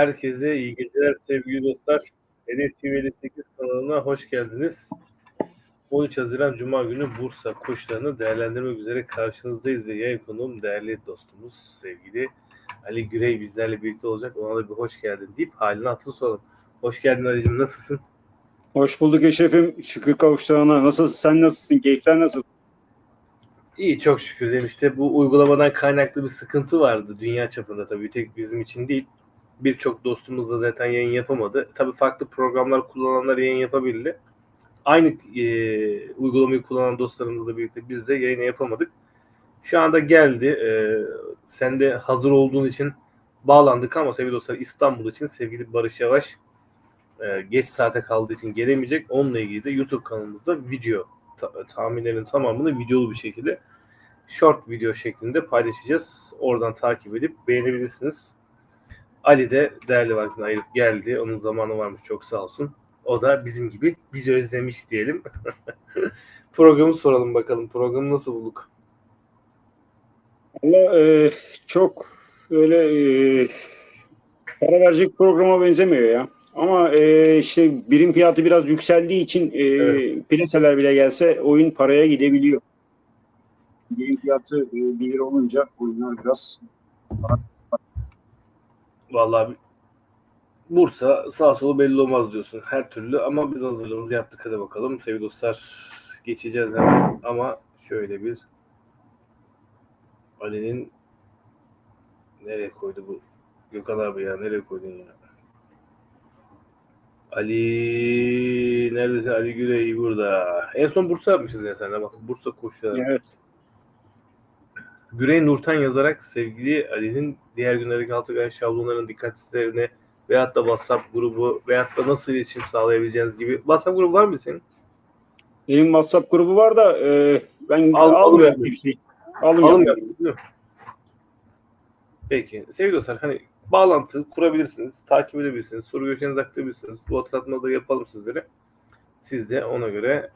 Herkese iyi geceler sevgili dostlar. Hedef TV 8 kanalına hoş geldiniz. 13 Haziran Cuma günü Bursa koşularını değerlendirmek üzere karşınızdayız ve yayın konuğum değerli dostumuz sevgili Ali Gürey bizlerle birlikte olacak. Ona da bir hoş geldin deyip halini hatırı soralım. Hoş geldin Ali'cim nasılsın? Hoş bulduk Eşref'im. Şükür kavuştuğuna. Nasılsın? Sen nasılsın? Keyifler nasıl? İyi çok şükür demişti. Bu uygulamadan kaynaklı bir sıkıntı vardı dünya çapında tabii tek bizim için değil. Birçok dostumuz da zaten yayın yapamadı. Tabii farklı programlar kullananlar yayın yapabildi. Aynı e, uygulamayı kullanan dostlarımızla birlikte biz de yayını yapamadık. Şu anda geldi. E, sen de hazır olduğun için bağlandık ama sevgili dostlar İstanbul için sevgili Barış Yavaş e, geç saate kaldığı için gelemeyecek. Onunla ilgili de YouTube kanalımızda video ta- tahminlerin tamamını videolu bir şekilde short video şeklinde paylaşacağız. Oradan takip edip beğenebilirsiniz. Ali de değerli vaktini ayırıp geldi. Onun zamanı varmış çok sağ olsun. O da bizim gibi bizi özlemiş diyelim. Programı soralım bakalım. Programı nasıl bulduk? Valla e, çok öyle e, para verecek programa benzemiyor ya. Ama e, işte birim fiyatı biraz yükseldiği için e, Evet. plaseler bile gelse oyun paraya gidebiliyor. Birim fiyatı e, bir lira olunca oyunlar biraz Vallahi Bursa sağ solu belli olmaz diyorsun her türlü ama biz hazırlığımızı yaptık. Hadi bakalım sevgili dostlar geçeceğiz hemen. Ama şöyle bir Ali'nin nereye koydu bu? Gökhan abi ya nereye koydun ya? Ali neredesin? Ali Gürey burada. En son Bursa yapmışız ya sen bak Bursa koşuları evet. Güney Nurtan yazarak sevgili Ali'nin diğer günlerdeki altı ay şablonların dikkat listelerine veyahut da WhatsApp grubu veyahut da nasıl iletişim sağlayabileceğiniz gibi. WhatsApp grubu var mı senin? Benim WhatsApp grubu var da e, ben Al- almıyorum kimseyi. Almıyorum. Mi? Peki. Sevgili dostlar hani bağlantı kurabilirsiniz, takip edebilirsiniz, soru görüşlerinizi aktarabilirsiniz. Bu hatırlatma da yapalım sizlere. Siz de ona göre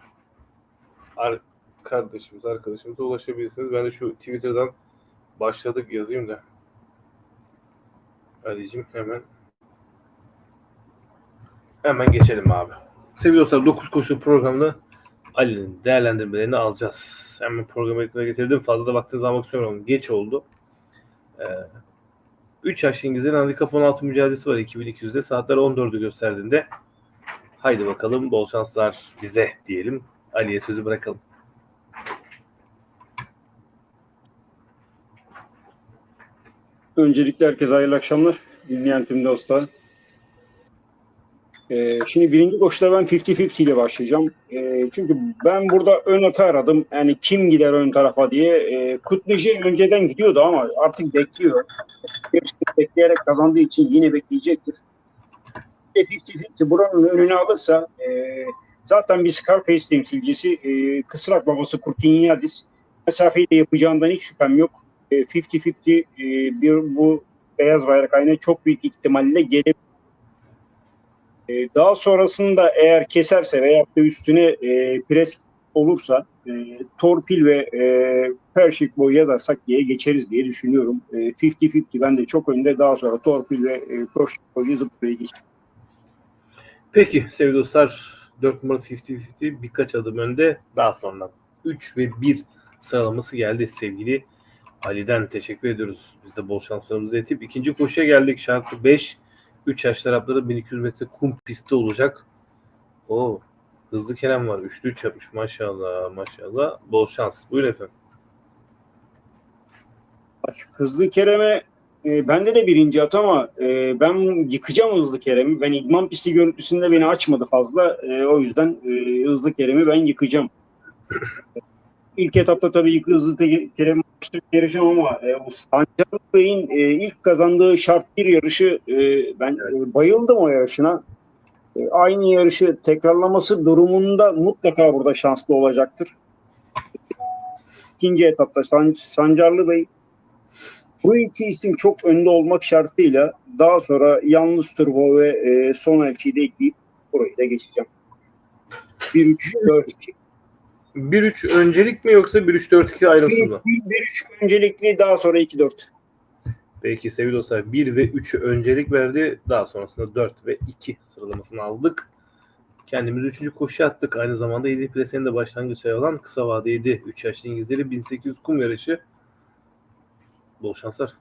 kardeşimiz, arkadaşımıza ulaşabilirsiniz. Ben de şu Twitter'dan başladık yazayım da. Ali'cim hemen hemen geçelim abi. Sevgili dostlar 9 koşu programında Ali'nin değerlendirmelerini alacağız. Hemen programı ekrana getirdim. Fazla da vaktinizi almak istemiyorum. Geç oldu. Ee, 3 yaş İngilizlerin handikap 16 mücadelesi var 2200'de. Saatler 14'ü gösterdiğinde haydi bakalım bol şanslar bize diyelim. Ali'ye sözü bırakalım. Öncelikle herkese hayırlı akşamlar. Dinleyen tüm dostlar. Ee, şimdi birinci koşuda ben 50-50 ile başlayacağım. Ee, çünkü ben burada ön atı aradım. Yani kim gider ön tarafa diye. Ee, Kutluji önceden gidiyordu ama artık bekliyor. Yarışını bekleyerek kazandığı için yine bekleyecektir. 50-50 buranın önüne alırsa e, zaten bir Scarface temsilcisi e, Kısrak babası Kurtinyadis mesafeyi de yapacağından hiç şüphem yok. E, 50-50 e, bir bu beyaz bayrak aynı çok büyük ihtimalle gelebilir. E, daha sonrasında eğer keserse veya da üstüne e, pres olursa e, torpil ve e, Pershik boy yazarsak diye geçeriz diye düşünüyorum. E, 50-50 ben de çok önde daha sonra torpil ve e, Pershik boy yazıp buraya geçeriz. Peki sevgili dostlar 4 numara 50-50 birkaç adım önde. Daha sonra 3 ve 1 sıralaması geldi sevgili Ali'den teşekkür ediyoruz. Biz de bol şanslarımızı etip ikinci koşuya geldik. Şarkı 5. 3 yaş tarafları 1200 metre kum pisti olacak. O hızlı Kerem var. 3'lü 3 yapmış maşallah maşallah. Bol şans. Buyurun efendim. Hızlı Kerem'e e, bende de birinci at ama e, ben yıkacağım Hızlı Kerem'i. Ben idman pisti görüntüsünde beni açmadı fazla. E, o yüzden e, Hızlı Kerem'i ben yıkacağım. İlk etapta tabii Hızlı Te- Açtık yarışım ama e, o Sancar Bey'in e, ilk kazandığı şart bir yarışı e, ben e, bayıldım o yarışına. E, aynı yarışı tekrarlaması durumunda mutlaka burada şanslı olacaktır. İkinci etapta San, Sancarlı Bey bu iki isim çok önde olmak şartıyla daha sonra yalnız turbo ve e, son elçiyi de ekleyip burayı da geçeceğim. 1-3-4-2. 1-3 öncelik mi yoksa 1-3-4-2 ayrıntı mı? 1-3 öncelikli daha sonra 2-4. Peki sevgili dostlar 1 ve 3'ü öncelik verdi. Daha sonrasında 4 ve 2 sıralamasını aldık. Kendimiz 3. koşu attık. Aynı zamanda 7 plasenin de başlangıç ayı olan kısa vadeydi. 3 yaşlı İngilizleri 1800 kum yarışı. Bol şanslar.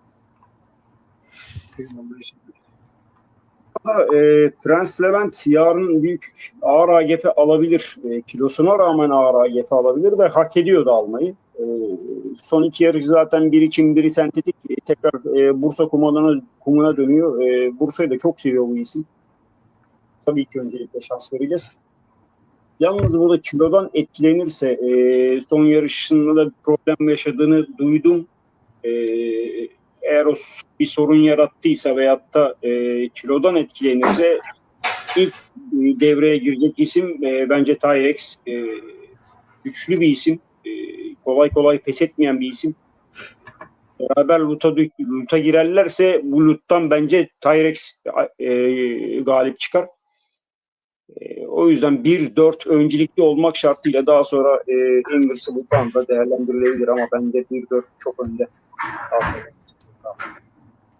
E, Prens Levent yarın büyük ağır AGF alabilir. E, kilosuna rağmen ağır AGF alabilir ve hak ediyordu almayı. E, son iki yarış zaten biri için biri sentetik. E, tekrar e, Bursa kumuna, kumuna dönüyor. E, Bursa'yı da çok seviyor bu isim. Tabii ki öncelikle şans vereceğiz. Yalnız burada kilodan etkilenirse e, son yarışında da problem yaşadığını duydum. E, eğer o bir sorun yarattıysa veyahut da e, kilodan etkilenirse ilk e, devreye girecek isim e, bence Tyrex. E, güçlü bir isim. E, kolay kolay pes etmeyen bir isim. Beraber luta, luta girerlerse bu luttan bence Tyrex e, galip çıkar. E, o yüzden 1-4 öncelikli olmak şartıyla daha sonra e, Invincible Town da değerlendirilebilir ama bence 1-4 çok önde. Tavsiye.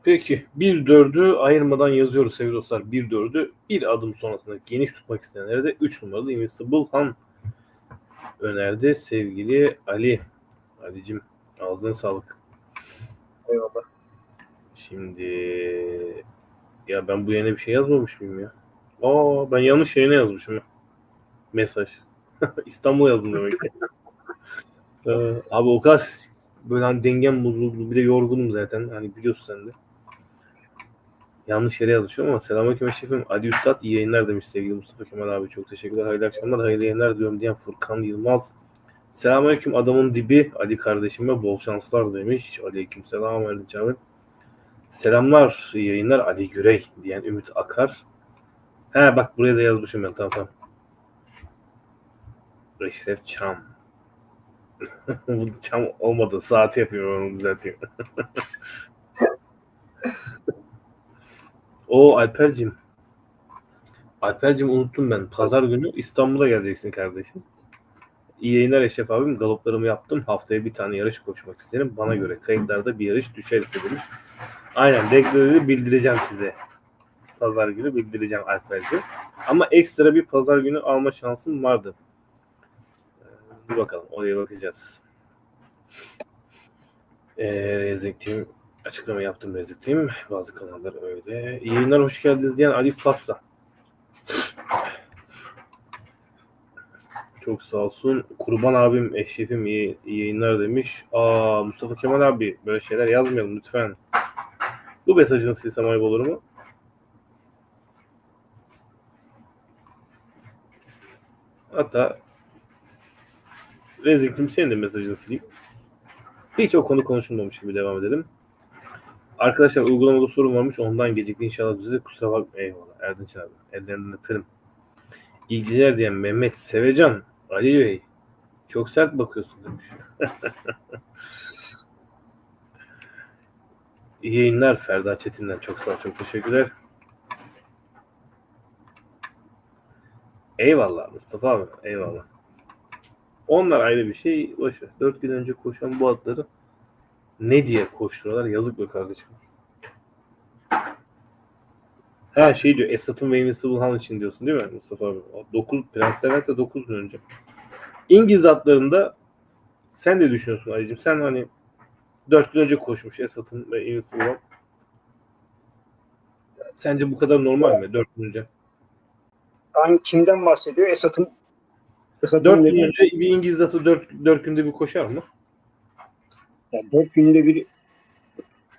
Peki 1-4'ü ayırmadan yazıyoruz sevgili dostlar. 1-4'ü bir adım sonrasında geniş tutmak isteyenlere de 3 numaralı Invincible Han önerdi sevgili Ali. Ali'cim ağzına sağlık. Eyvallah. Şimdi ya ben bu yayına bir şey yazmamış mıyım ya? Aa ben yanlış yayına yazmışım. ya. Mesaj. İstanbul yazdım demek ki. Ee, abi o kadar böyle hani dengem bozuldu. Bir de yorgunum zaten. Hani biliyorsun sen de. Yanlış yere yazmışım ama selamünaleyküm şefim. Ali Üstad iyi yayınlar demiş sevgili Mustafa Kemal abi. Çok teşekkürler. Hayırlı akşamlar. Hayırlı yayınlar diyorum diyen Furkan Yılmaz. Selamünaleyküm adamın dibi Ali kardeşime bol şanslar demiş. Aleyküm selam Erdinç abi. Selamlar, yayınlar Ali Gürey diyen Ümit Akar. He bak buraya da yazmışım ben tamam tamam. Reşref Çam. Çam olmadı. Saati yapıyorum onu düzelteyim. o Alper'cim. Alper'cim unuttum ben. Pazar günü İstanbul'a geleceksin kardeşim. İyi yayınlar Eşref abim. Galoplarımı yaptım. Haftaya bir tane yarış koşmak isterim. Bana göre kayıtlarda bir yarış düşerse demiş. Aynen dekları bildireceğim size. Pazar günü bildireceğim Alper'cim. Ama ekstra bir pazar günü alma şansım vardı. Bir bakalım. Oraya bakacağız. Ee, Rezik Team açıklama yaptım Rezik Team. Bazı kanallar öyle. İyi yayınlar hoş geldiniz diyen Ali Fasla. Çok sağ olsun. Kurban abim, eşrefim iyi, iyi yayınlar demiş. Aa Mustafa Kemal abi böyle şeyler yazmayalım lütfen. Bu mesajını silsem ayıp olur mu? Hatta Reziklim senin de mesajını sileyim. Hiç o konu konuşulmamış gibi devam edelim. Arkadaşlar uygulamada sorun varmış. Ondan gecikti. İnşallah düzelir. Kusura bakma. Eyvallah. Erdinç abi. Ellerinden öperim. İyi geceler diyen Mehmet Sevecan. Ali Bey. Çok sert bakıyorsun demiş. İyi yayınlar Ferda Çetin'den. Çok sağ ol. Çok teşekkürler. Eyvallah Mustafa abi. Eyvallah. Onlar ayrı bir şey. Boş ver. Dört gün önce koşan bu atları ne diye koşturuyorlar? Yazık be kardeşim. Ha şey diyor. Esat'ın ve Invincible Han için diyorsun değil mi Mustafa abi? 9, Prens Levent de 9 gün önce. İngiliz atlarında sen de düşünüyorsun Ali'cim. Sen hani 4 gün önce koşmuş Esat'ın ve Invincible Han. Sence bu kadar normal mi 4 gün önce? Hangi kimden bahsediyor? Esat'ın Esat'ın 4 gün önce bir İngiliz atı 4, 4 günde bir koşar mı? Yani dört günde bir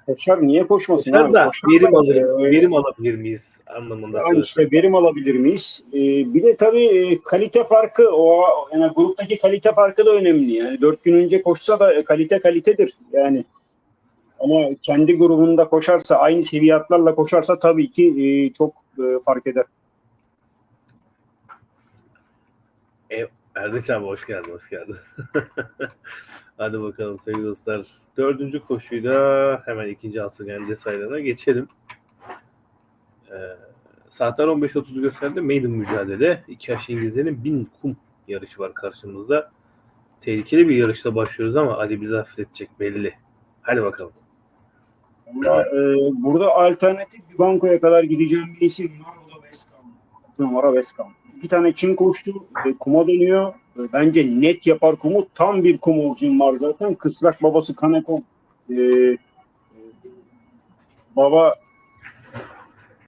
koşar. Niye koşmasın? Koşar abi? da Koşar verim alır, verim alabilir miyiz anlamında. Yani işte verim alabilir miyiz? Ee, bir de tabii e, kalite farkı, o yani gruptaki kalite farkı da önemli. Yani dört gün önce koşsa da e, kalite kalitedir. Yani ama kendi grubunda koşarsa, aynı seviyatlarla koşarsa tabii ki e, çok e, fark eder. Erdinç abi hoş geldin, hoş geldin. Hadi bakalım sevgili dostlar. Dördüncü koşuyla hemen ikinci asırgen detaylarına geçelim. Ee, saatler 15.30'u gösterdi. Maiden mücadele. İki yaş İngilizlerin bin kum yarışı var karşımızda. Tehlikeli bir yarışta başlıyoruz ama Ali bizi hafifletecek belli. Hadi bakalım. Ama, e, burada alternatif bir bankoya kadar gideceğim bir isim var. O da West numara West. İki tane Çin koştu. E, kuma dönüyor. E, bence net yapar kumu. Tam bir kum orijin var zaten. Kısrak babası Kaneko. E, e, baba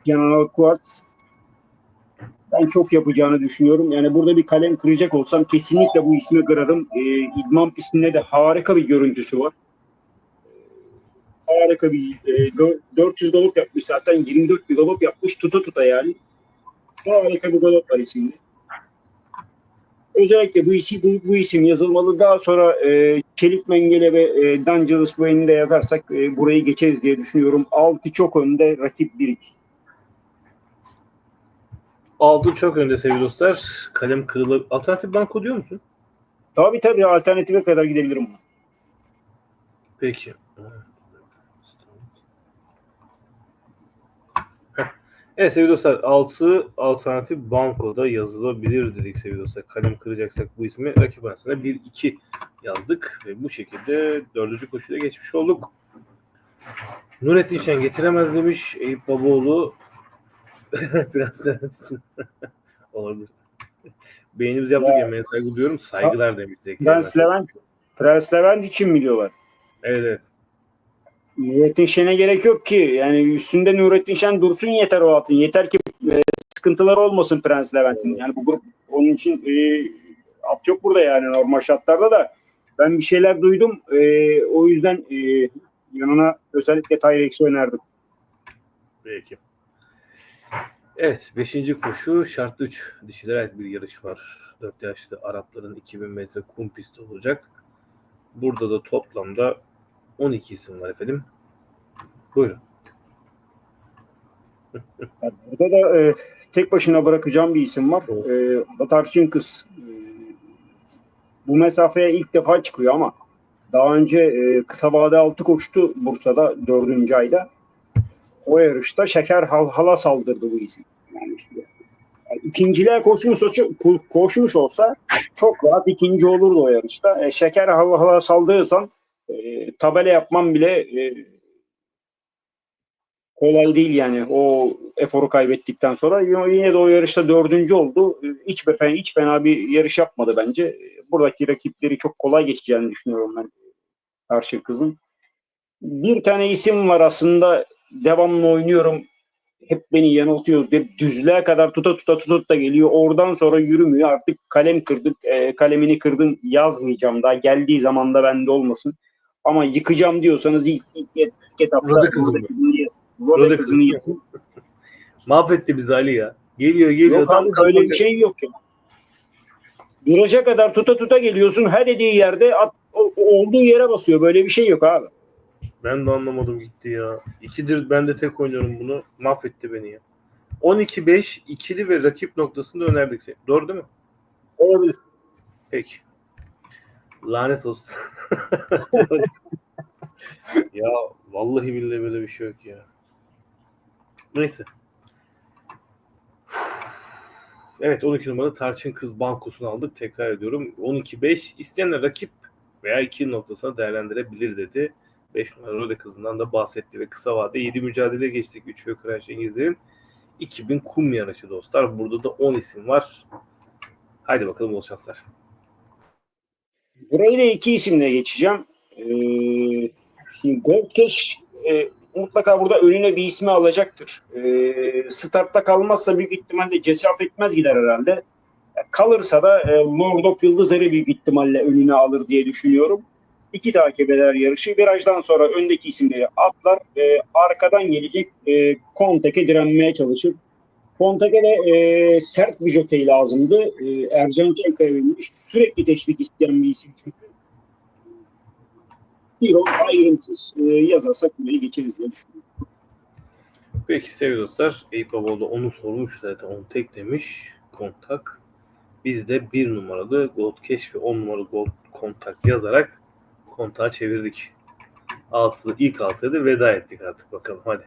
General Quartz. Ben çok yapacağını düşünüyorum. Yani burada bir kalem kıracak olsam kesinlikle bu ismi kırarım. E, İdman pistinde de harika bir görüntüsü var harika bir e, dö- 400 galop yapmış zaten 24 bir galop yapmış tuta tuta yani. Harika bir galop var isimli. Özellikle bu isim bu, bu isim yazılmalı. Daha sonra e, Çelik Mengele ve e, Dangerous Wayne'i de yazarsak e, burayı geçeriz diye düşünüyorum. Altı çok önde, rakip 1-2. Altı çok önde sevgili dostlar. Kalem kırılıp alternatif banko diyor musun? Tabii tabii alternatife kadar gidebilirim. Peki. Evet sevgili dostlar 6 alternatif bankoda yazılabilir dedik sevgili dostlar. Kalem kıracaksak bu ismi rakip arasında 1-2 yazdık ve bu şekilde dördüncü koşuya geçmiş olduk. Nurettin Şen getiremez demiş Eyüp Babaoğlu. Biraz Levent için olabilir. Beğenimizi yaptık Ya, yemeğe saygı duyuyorum. sa- Saygılar demiş. Prens Levent, Prens Levent için mi diyorlar? Evet evet. Nurettin Şen'e gerek yok ki. Yani üstünde Nurettin Şen dursun yeter o atın. Yeter ki e, sıkıntılar olmasın Prens Levent'in. Yani bu grup onun için e, at yok burada yani normal şartlarda da. Ben bir şeyler duydum. E, o yüzden e, yanına özellikle Tyrex'i önerdim. Peki. Evet. Beşinci koşu şartlı 3 dişilere ait bir yarış var. 4 yaşlı Arapların 2000 metre kum pisti olacak. Burada da toplamda 12 isim var efendim. Buyurun. Burada da e, tek başına bırakacağım bir isim var. E, Batarçın kız. E, bu mesafeye ilk defa çıkıyor ama daha önce e, kısa vade altı koştu Bursa'da dördüncü ayda. O yarışta şeker hal hala saldırdı bu isim. Yani işte, yani ikinciliğe koşmuş, koşmuş olsa çok rahat ikinci olurdu o yarışta. E, şeker hal hala saldırırsan e, tabela yapmam bile e, kolay değil yani o eforu kaybettikten sonra yine de o yarışta dördüncü oldu. Hiç fena, hiç fena bir yarış yapmadı bence. Buradaki rakipleri çok kolay geçeceğini düşünüyorum ben karşı kızın. Bir tane isim var aslında devamlı oynuyorum. Hep beni yanıltıyor. Hep düzlüğe kadar tuta tuta tuta tuta geliyor. Oradan sonra yürümüyor. Artık kalem kırdık. e, kalemini kırdın yazmayacağım daha. Geldiği zaman da bende olmasın. Ama yıkacağım diyorsanız ilk, ilk, ilk etapta? Rode kızını, Rode kızını kızı. yazın. Mahvetti bizi Ali ya. Geliyor geliyor. Yok abi böyle kapandı. bir şey yok ya. Viraja kadar tuta tuta geliyorsun. Her dediği yerde at, olduğu yere basıyor. Böyle bir şey yok abi. Ben de anlamadım gitti ya. İkidir ben de tek oynuyorum bunu. Mahvetti beni ya. 12-5 ikili ve rakip noktasında önerdik seni. Doğru değil mi? Olabilir. Peki. Lanet olsun. ya vallahi billahi böyle bir şey yok ya. Neyse. Evet 12 numaralı Tarçın Kız Bankosu'nu aldık. Tekrar ediyorum. 12-5 isteyenler rakip veya 2 noktasına değerlendirebilir dedi. 5 numaralı Rode Kızı'ndan da bahsetti ve kısa vade 7 mücadele geçtik. 3 ve Kıraç İngilizlerin 2000 kum yarışı dostlar. Burada da 10 isim var. Haydi bakalım bol şanslar. Burayı da iki isimle geçeceğim. Ee, şimdi Goldcash e, mutlaka burada önüne bir ismi alacaktır. Ee, startta kalmazsa büyük ihtimalle cesaf etmez gider herhalde. E, Kalırsa da e, Lord of Yıldızları büyük ihtimalle önüne alır diye düşünüyorum. İki takip eder yarışı. Virajdan sonra öndeki isimleri atlar. E, arkadan gelecek e, Kontek'e direnmeye çalışır. Kontek'e de e, sert bir jokey lazımdı. E, Ercan Çenkaya verilmiş. Sürekli teşvik isteyen bir isim çünkü. Hero ayrımsız e, yazarsak burayı geçeriz diye düşünüyorum. Peki sevgili dostlar. Eyüp Babaoğlu onu sormuş zaten. Onu tek demiş. Kontak. Biz de bir numaralı Gold Cash ve 10 numaralı Gold Kontak yazarak kontağı çevirdik. Altı, ilk altıya da veda ettik artık bakalım hadi.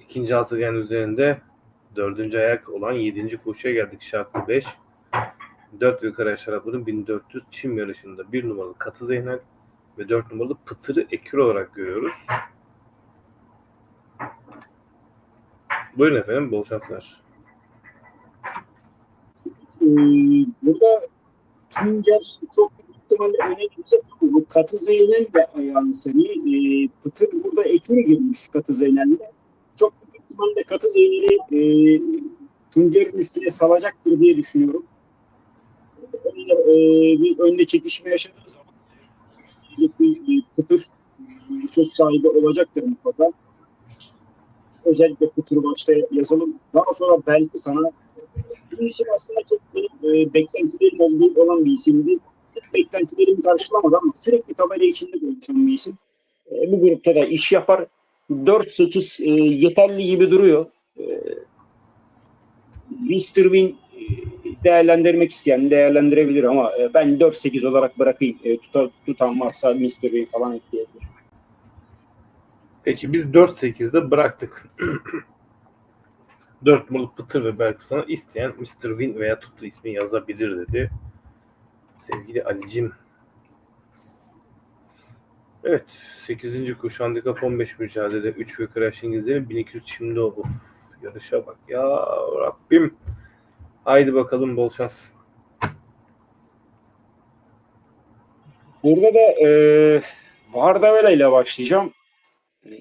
İkinci altıgen üzerinde dördüncü ayak olan yedinci koşuya geldik. Şartlı 5. 4 yukarı aşağı bunun 1400 Çin yarışında bir numaralı katı zeynel ve dört numaralı pıtırı ekür olarak görüyoruz. Buyurun efendim bol şanslar. Ee, burada Pinger çok ihtimalle öne gidecek ama bu katı zeynel de ayağını seni e, pıtır burada ekür girmiş katı zeynelde İhtimalle Katı Zeynel'i e, Tuncer'in üstüne salacaktır diye düşünüyorum. Öyle, e, bir önde çekişme yaşadığı zaman bir Pıtır e, söz sahibi olacaktır mutlaka. Özellikle Pıtır başta yazalım. Daha sonra belki sana bu isim aslında çok benim e, beklentilerim olduğu olan bir isimdi. Hiç beklentilerimi karşılamadı ama sürekli tabela içinde konuşan bir isim. E, bu grupta da iş yapar. 4-8 e, yeterli gibi duruyor. E. Win e, değerlendirmek isteyen değerlendirebilir ama e, ben 4-8 olarak bırakayım. E, tutar, tutan varsa. Win falan ekleyebilir. Peki biz 4-8'de bıraktık. 4 numaralı Pıtır ve Berksan'a isteyen Mr. Win veya Tutu ismi yazabilir dedi. Sevgili Ali'cim. Evet. 8. kuş handikap 15 mücadelede 3 ve Crash İngilizlerin 1200 şimdi o. Of, yarışa bak ya Rabbim. Haydi bakalım bol şans. Burada da e, Vardavela ile başlayacağım.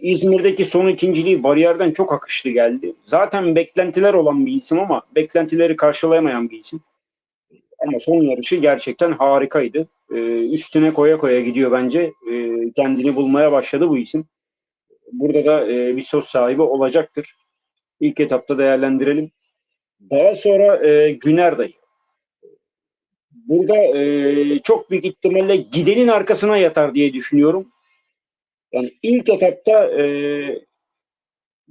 İzmir'deki son ikinciliği bariyerden çok akışlı geldi. Zaten beklentiler olan bir isim ama beklentileri karşılayamayan bir isim. Ama son yarışı gerçekten harikaydı. E, üstüne koya koya gidiyor bence. E, kendini bulmaya başladı bu isim. Burada da e, bir söz sahibi olacaktır. İlk etapta değerlendirelim. Daha sonra e, Güner dayı. Burada e, çok büyük ihtimalle gidenin arkasına yatar diye düşünüyorum. Yani ilk etapta e,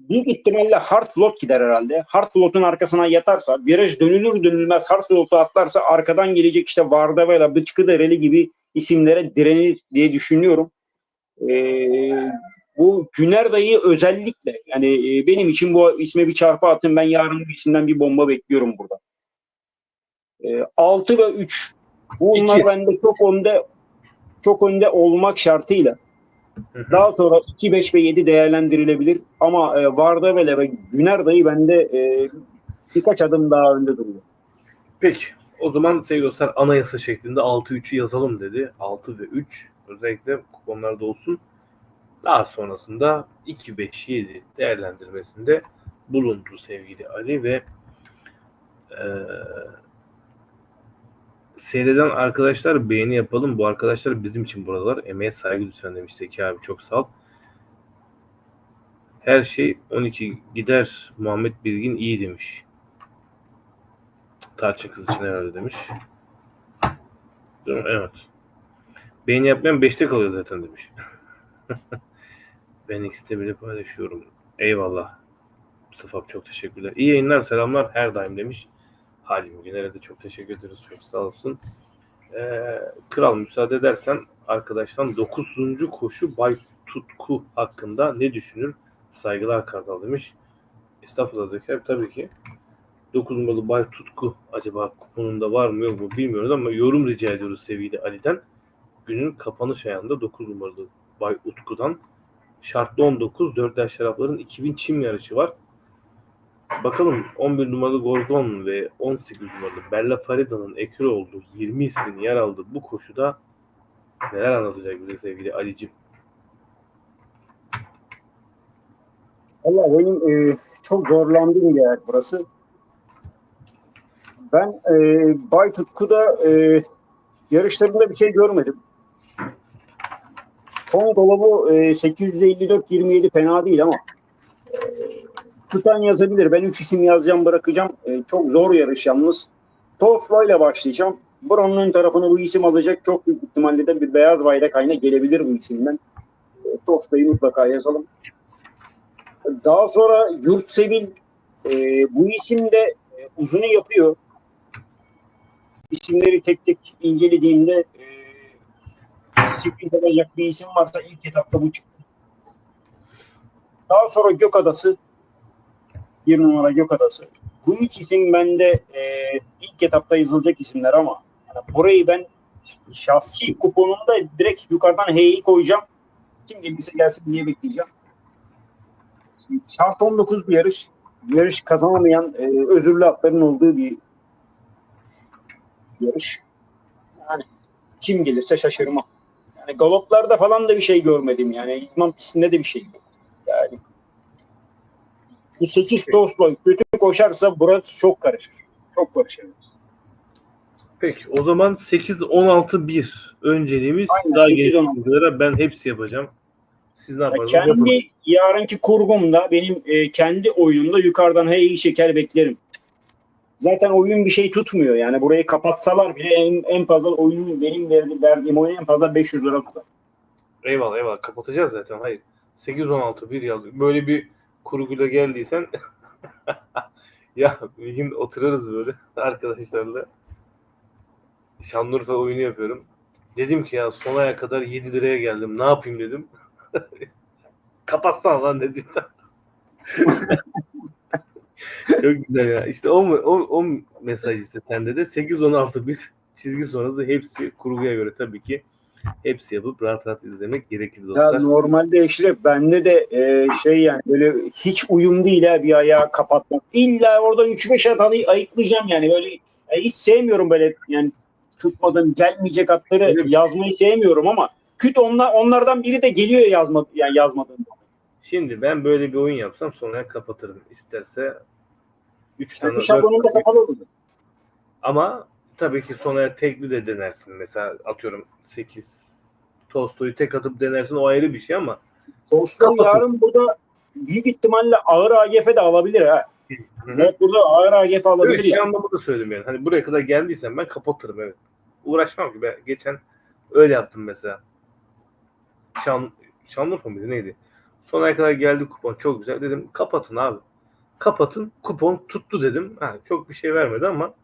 büyük ihtimalle hard float gider herhalde. Hard float'un arkasına yatarsa, viraj dönülür dönülmez hard float'u atlarsa arkadan gelecek işte Vardava'yla Bıçkı Dereli gibi isimlere direnir diye düşünüyorum. E, bu Güner dayı özellikle yani e, benim için bu isme bir çarpı attım. Ben yarın bu isimden bir bomba bekliyorum burada. E, 6 ve 3 bunlar İki. bende çok önde çok önde olmak şartıyla. Daha sonra 2, 5 ve 7 değerlendirilebilir. Ama e, Vardavele ve Güner dayı bende e, birkaç adım daha önde duruyor. Peki. O zaman sevgili dostlar anayasa şeklinde 6-3'ü yazalım dedi. 6 ve 3 özellikle kuponlarda olsun. Daha sonrasında 2, 5, 7 değerlendirmesinde bulundu sevgili Ali ve eee seyreden arkadaşlar beğeni yapalım. Bu arkadaşlar bizim için buralar. Emeğe saygı lütfen demiş Zeki abi. Çok sağ ol. Her şey 12 gider. Muhammed Bilgin iyi demiş. Tarçın kız için herhalde demiş. Evet. Beğeni yapmayan 5'te kalıyor zaten demiş. ben X'te bile paylaşıyorum. Eyvallah. Mustafa çok teşekkürler. İyi yayınlar, selamlar her daim demiş. Halim Güner'e de çok teşekkür ederiz. Çok sağ olsun. Ee, Kral müsaade edersen arkadaştan 9. koşu Bay Tutku hakkında ne düşünür? Saygılar Kartal demiş. Estağfurullah abi, tabii ki. 9 numaralı Bay Tutku acaba kuponunda var mı yok mu bilmiyoruz ama yorum rica ediyoruz sevgili Ali'den. Günün kapanış ayağında 9 numaralı Bay Utku'dan şartlı 19 4'er şarapların 2000 çim yarışı var. Bakalım 11 numaralı Gorgon ve 18 numaralı Bella Farida'nın ekri olduğu 20 ismin yer aldığı bu koşuda neler anlatacak bize sevgili Ali'cim? Valla benim e, çok zorlandığım yer burası. Ben e, Bay Tutku'da e, yarışlarında bir şey görmedim. Son dolabı e, 854-27 fena değil ama tutan yazabilir. Ben 3 isim yazacağım bırakacağım. E, çok zor yarış yalnız. Tosla ile başlayacağım. Buranın ön tarafını bu isim alacak. Çok büyük ihtimalle de bir beyaz bayrak haline gelebilir bu isimden. E, Tosla'yı mutlaka yazalım. Daha sonra Yurtsevil e, bu isim de e, uzunu yapıyor. İsimleri tek tek incelediğimde e, sürpriz olacak bir isim varsa ilk etapta bu çıktı. Daha sonra Gökadası bir numara Gökadası. Bu üç isim bende e, ilk etapta yazılacak isimler ama yani burayı ben şahsi kuponumda direkt yukarıdan H'yi koyacağım. Kim gelirse gelsin diye bekleyeceğim. Şart 19 bir yarış. yarış kazanamayan e, özürlü atların olduğu bir yarış. Yani kim gelirse şaşırmam. Yani galoplarda falan da bir şey görmedim. Yani idman pistinde de bir şey yok. Bu 8 tosla kötü koşarsa burası çok karışır. Çok karışır. Peki o zaman 8-16-1 önceliğimiz Aynen, daha 8-16. geniş bilgilere ben hepsi yapacağım. Siz ne Ya yaparsınız? Yapın. kendi yarınki kurgumda benim e, kendi oyunumda yukarıdan hey şeker beklerim. Zaten oyun bir şey tutmuyor. Yani burayı kapatsalar bile en, en fazla oyunun benim verdiğim, verdiğim oyun en fazla 500 lira tutar. Eyvallah eyvallah kapatacağız zaten. Hayır. 8-16-1 yazdık. Böyle bir kurguyla geldiysen ya bir gün otururuz böyle arkadaşlarla. Şanlıurfa oyunu yapıyorum. Dedim ki ya son aya kadar 7 liraya geldim. Ne yapayım dedim. Kapatsana lan dedi. Çok güzel ya. İşte o, o, o mesaj işte sende de 8-16-1 çizgi sonrası hepsi kurguya göre tabii ki hepsi yapıp rahat rahat izlemek gerekli Ya dostlar. normalde Eşref bende de e, şey yani böyle hiç uyum değil ha bir ayağı kapatmak. İlla oradan 3-5 atanı ayıklayacağım yani böyle e, hiç sevmiyorum böyle yani tutmadan gelmeyecek atları mi? yazmayı sevmiyorum ama küt onlar, onlardan biri de geliyor yazma yani yazmadığım. Şimdi ben böyle bir oyun yapsam sonra kapatırım. İsterse 3 tane. Şablonunda tane. kapalı olur. Ama tabii ki sonra tekli de denersin. Mesela atıyorum 8 Tolstoy'u tek atıp denersin o ayrı bir şey ama Kapatın. yarın burada büyük ihtimalle ağır AGF de alabilir ha. Hı hı. Evet burada ağır AGF alabilir Öyle şey ya. anlamında söylüyorum yani. Hani buraya kadar geldiysen ben kapatırım evet. Uğraşmam ki. Ben geçen öyle yaptım mesela. Şan, Şanlıurfa mıydı neydi? Son aya kadar geldi kupon. Çok güzel. Dedim kapatın abi. Kapatın. Kupon tuttu dedim. Ha, çok bir şey vermedi ama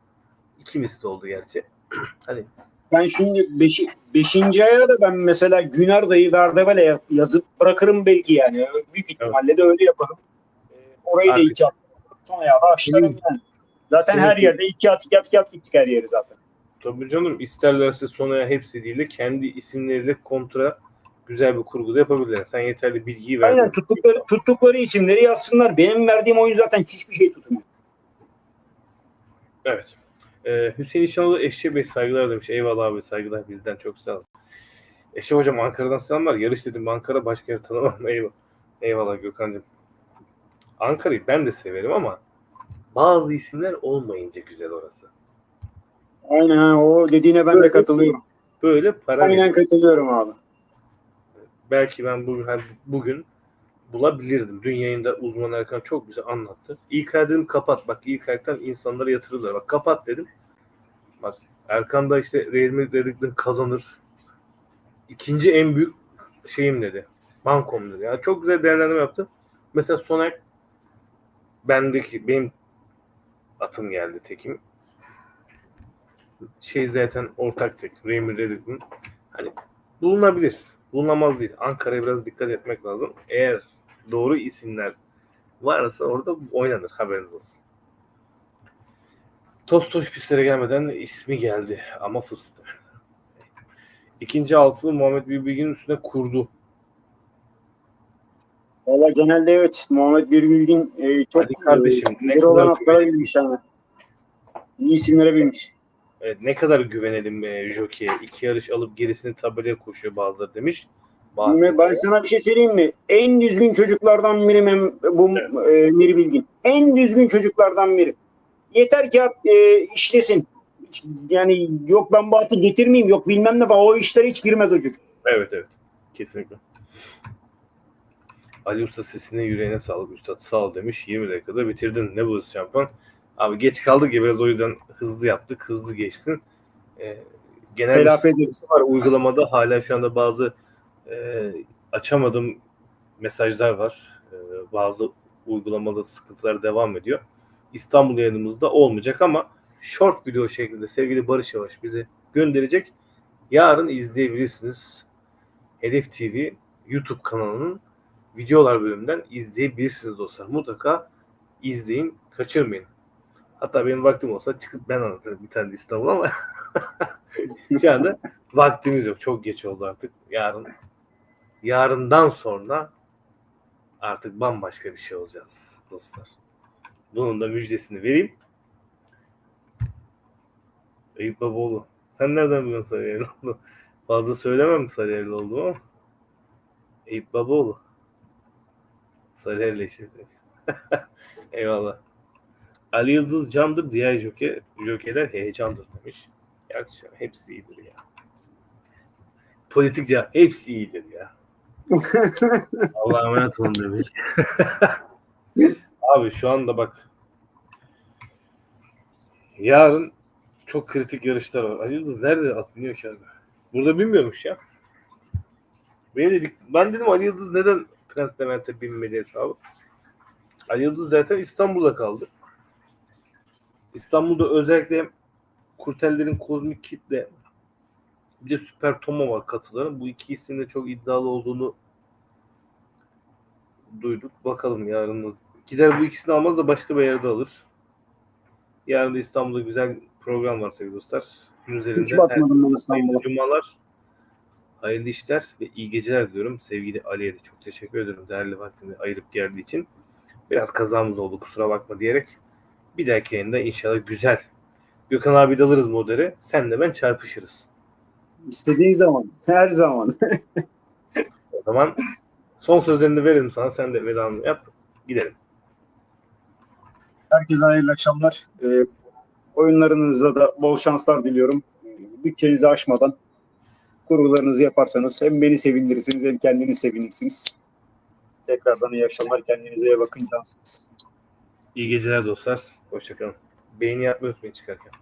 iki misli oldu gerçi. hani Ben şimdi 5. Beş, aya da ben mesela Güner dayı Verdevel'e yazıp bırakırım belki yani. Büyük ihtimalle de öyle yaparım. Ee, orayı da Artık- iki at. Son ayağı da açlarım yani. Zaten Senin- her yerde iki at iki at iki at gittik her yeri zaten. tabii canım isterlerse sonaya hepsi değil de kendi isimleriyle kontra güzel bir kurgu da yapabilirler. Sen yeterli bilgiyi ver. Aynen tuttukları, tuttukları isimleri yazsınlar. Benim verdiğim oyun zaten hiçbir şey tutmuyor. Evet. Ee, Hüseyin İşanoğlu Eşçe Bey saygılar demiş. Eyvallah abi saygılar bizden çok sağ olun. Eşe hocam Ankara'dan selamlar. Yarış dedim Ankara başka yer tanımam. Eyvallah. Eyvallah Gökhan'cığım. Ankara'yı ben de severim ama bazı isimler olmayınca güzel orası. Aynen o dediğine ben de Böyle katılıyorum. Böyle para Aynen katılıyorum abi. Belki ben bugün, bugün bulabilirdim. Dün yayında uzman Erkan çok güzel anlattı. İlk ay dedim kapat. Bak ilk aydan insanlara yatırırlar. Bak kapat dedim. Bak Erkan da işte Real Madrid dedikleri kazanır. İkinci en büyük şeyim dedi. Bankom dedi. Yani çok güzel değerlendirme yaptı. Mesela Soner bendeki benim atım geldi tekim. Şey zaten ortak tek. Real Madrid'in hani bulunabilir. Bulunamaz değil. Ankara'ya biraz dikkat etmek lazım. Eğer doğru isimler varsa orada oynanır. Haberiniz olsun. Tostoş pistlere gelmeden ismi geldi ama fıstı. İkinci altılı Muhammed Bilgin'in üstüne kurdu. Valla genelde evet Muhammed Birgülgin e, çok Hadi kardeşim, e, ne ileri olan kadar atlara bilmiş yani. İyi isimlere bilmiş. Evet, ne kadar güvenelim e, Jockey'e. İki yarış alıp gerisini tabelaya koşuyor bazıları demiş. Ben, ben sana bir şey söyleyeyim mi? En düzgün çocuklardan biri bu e, Miri Bilgin. En düzgün çocuklardan biri. Yeter ki e, işlesin. Hiç- Yani yok ben bu atı getirmeyeyim yok bilmem ne falan. O işlere hiç girmez o çocuk. Evet evet. Kesinlikle. Ali Usta sesine yüreğine sağlık Üstad sağ ol demiş. 20 dakikada bitirdin. Ne bu hız şampiyon? Abi geç kaldık ya biraz o yüzden hızlı yaptık. Hızlı geçsin. Ee, genel Telafi var uygulamada. Hala şu anda bazı e, açamadığım mesajlar var. E, bazı uygulamada sıkıntılar devam ediyor. İstanbul yayınımızda olmayacak ama short video şeklinde sevgili Barış Yavaş bize gönderecek. Yarın izleyebilirsiniz. Hedef TV YouTube kanalının videolar bölümünden izleyebilirsiniz dostlar. Mutlaka izleyin, kaçırmayın. Hatta benim vaktim olsa çıkıp ben anlatırım bir tane İstanbul ama şu anda vaktimiz yok. Çok geç oldu artık. Yarın yarından sonra artık bambaşka bir şey olacağız dostlar. Bunun da müjdesini vereyim. Eyüp Babaoğlu. Sen nereden biliyorsun Sarıyerli oldu? Fazla söylemem Sarıyerli oldu ama. Eyüp Babaoğlu. Sarıyerli işte. Eyvallah. Ali Yıldız camdır, diğer jockey, jockeyler heyecandır demiş. Ya hepsi iyidir ya. Politik cevap hepsi iyidir ya. Allah'a emanet olun demiş. Abi şu anda bak yarın çok kritik yarışlar var. Ali Yıldız nerede atlanıyor ki abi? Burada bilmiyormuş ya. Benim dedik, ben dedim Ali Yıldız neden Prens Levent'e binmedi hesabı? Ali Yıldız zaten İstanbul'da kaldı. İstanbul'da özellikle Kurtellerin Kozmik Kit'le bir de Süper Tomo var katıların. Bu iki de çok iddialı olduğunu duyduk. Bakalım yarın. Gider bu ikisini almaz da başka bir yerde alır. Yarın da İstanbul'da güzel program var sevgili dostlar. Gün Hiç üzerinde bakmadım ben İstanbul'a. Cumalar, hayırlı işler ve iyi geceler diyorum. Sevgili Ali'ye de çok teşekkür ederim. Değerli vaktini ayırıp geldiği için. Biraz kazamız oldu kusura bakma diyerek. Bir dahaki yayında inşallah güzel. Gökhan abi de alırız moderi. Sen de ben çarpışırız. İstediğin zaman. Her zaman. O zaman son sözlerini verelim sana. Sen de vedanı yap. Gidelim. Herkese hayırlı akşamlar. Ee, oyunlarınızda da bol şanslar diliyorum. Ee, Bütçenizi aşmadan kurgularınızı yaparsanız hem beni sevindirirsiniz hem kendiniz sevinirsiniz. Tekrardan iyi akşamlar. Kendinize iyi bakın. Cansınız. İyi geceler dostlar. Hoşçakalın. Beğeni yapmayı unutmayın çıkarken.